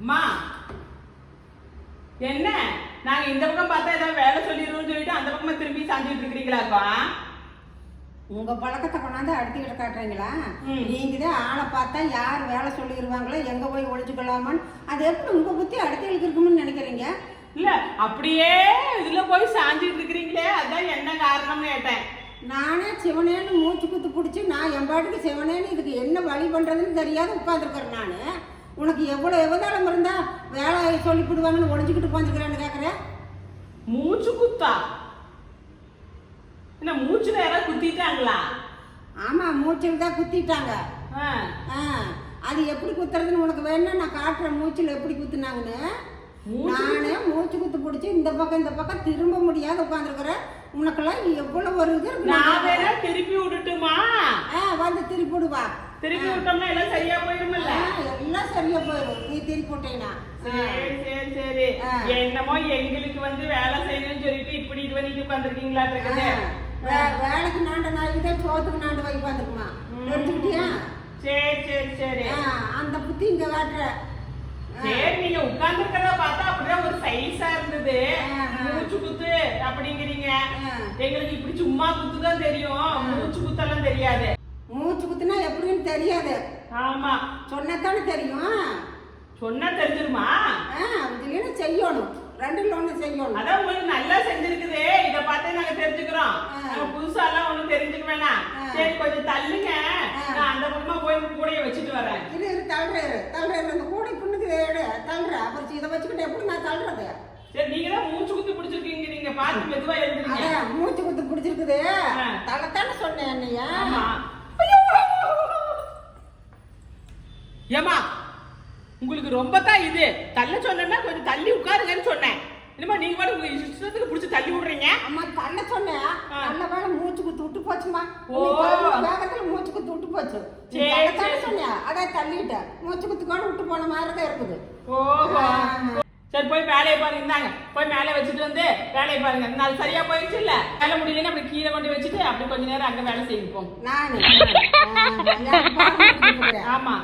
அம்மா என்ன? நாங்க இந்த பக்கம் பார்த்தா ஏதாவது வேலை சொல்லிடுவோம்னு சொல்லிட்டு அந்த பக்கமா திரும்பி சாஞ்சிட்டு இருக்கிறீங்களாப்பா? உங்க பழக்கத்தை கொண்டாந்து அடுத்துக்கிட்டு காட்டுறீங்களா? ம். நீங்க தான் ஆளை பார்த்தா யார் வேலை சொல்லிடுவாங்களோ எங்க போய் ஒழிச்சுக்கலாமான்னு அது எப்படி உங்க புத்தி அடுத்து இருக்கும்னு நினைக்கிறீங்க? இல்ல அப்படியே இதுல போய் சாஞ்சிட்டு இருக்கிறீங்களே அதான் என்ன காரணம்னு கேட்டேன். நானே சிவனேன்னு மூச்சு குத்து பிடிச்சி நான் என் பாட்டுக்கு சிவனேன்னு இதுக்கு என்ன வழி பண்றதுன்னு தெரியாத உட்காந்துருக்கேன் நான். உனக்கு எவ்வளோ எவதாளம் இருந்தா வேலை சொல்லிவிடுவாங்கன்னு ஒழிஞ்சுக்கிட்டு உட்காந்துருக்கிறேன்னு கேட்குறேன் மூச்சு குத்தா? என்ன மூச்சுல யாராவது குத்திட்டாங்களா? ஆமாம் மூச்சில் தான் குத்திட்டாங்க. ஆ, அது எப்படி குத்துறதுன்னு உனக்கு வேணா நான் காட்டுறேன் மூச்சில் எப்படி குத்துனாங்கன்னு? மூச்சு நானே மூச்சு குத்து பிடிச்சி இந்த பக்கம் இந்த பக்கம் திரும்ப முடியாத உட்காந்துருக்குறேன் உனக்கெல்லாம் எவ்வளவு ஒரு இது நான் வேணா திருப்பி விட்டுட்டுமா விடுவா திருப்பி விட்டோம்னா எல்லாம் சரியா போயிடும்ல ஆ, எல்லாம் சரியா போயிடும் நீ திருப்பி விட்டேனா? சரி சரி சரி. ஆ. என்னமோ எங்களுக்கு வந்து வேலை செய்யணும்னு சொல்லிட்டு இப்படி இது பண்ணிட்டு உட்காந்துருக்கீங்களா வேலைக்கு நாண்ட நாய்க்கு தான் சோத்துக்கு நாண்டு வை உட்காந்துக்குமா ம். எடுத்துக்கிட்டியா? சரி சரி சரி. அந்த புத்தி இங்க காட்டுற. சரி நீங்க உட்கார்ந்துருக்கிறத பார்த்தா அப்படிதான் ஒரு சைஸா இருந்தது. மூச்சு குத்து அப்படிங்கிறீங்க. எங்களுக்கு இப்படி சும்மா குத்து தான் தெரியும் மூச்சு குத்தெல்லாம் தெரியாது. குத்துனா எப்படின்னு தெரியாது. ஆமா. சொன்னதானே தெரியும். சொன்னா தெரிஞ்சிருமா? இதுலன்னு செய்யணும். ரெண்டுல ஒண்ணு செய்யணும். அதான் உங்களுக்கு நல்லா செஞ்சிருக்குது. இத பார்த்தே நாங்க தெரிஞ்சுக்கிறோம். நாங்க புதுசா எல்லாம் ஒண்ணும் தெரிஞ்சுக்க வேணாம். சரி கொஞ்சம் தள்ளுங்க. நான் அந்த பக்கமா போய் கூடைய வச்சுட்டு வரேன். இரு இரு தள்ளுறாரு தள்ளுறாரு அந்த கூடை புண்ணுக்கு எடு. தள்ளுற. அப்புறம் இதை வச்சுக்கிட்டு எப்படி நான் தள்ளுறது? சரி நீங்க தான் மூச்சு குத்து பிடிச்சிருக்கீங்க. நீங்க பார்த்து மெதுவா எழுதுறீங்க மூச்சு குத்து பிடிச்சிருக்குது. தள்ளத்தானே சொன்னேன் என்னையா ஆமா ஏமா உங்களுக்கு ரொம்ப தான் இது. தள்ள சொன்னேன்னா கொஞ்சம் தள்ளி உட்காருங்கன்னு சொன்னேன். என்னமா நீங்க பாட்டு உங்க இஷ்டத்துக்கு பிடிச்சி தள்ளி விடுறீங்க? அம்மா தள்ள சொன்னேன். நல்ல வேலை மூச்சு குத்து விட்டு போச்சுமா ஓ. வேகத்துல மூச்சு குத்து விட்டு போச்சு. சரி. சொன்னியா அதான் தள்ளிட்டேன். மூச்சு குத்து கூட விட்டு போன மாதிரி தான் இருக்குது. ஓஹோ. சரி போய் வேலையை பாருங்க இந்தாங்க. போய் மேலே வச்சுட்டு வந்து வேலையை பாருங்க. நாள் சரியா போயிடுச்சு இல்ல? வேலை முடியலன்னா அப்படி கீழே கொண்டு வச்சுட்டு அப்படி கொஞ்ச நேரம் அங்க வேலை போங்க. நானு. ஆமா.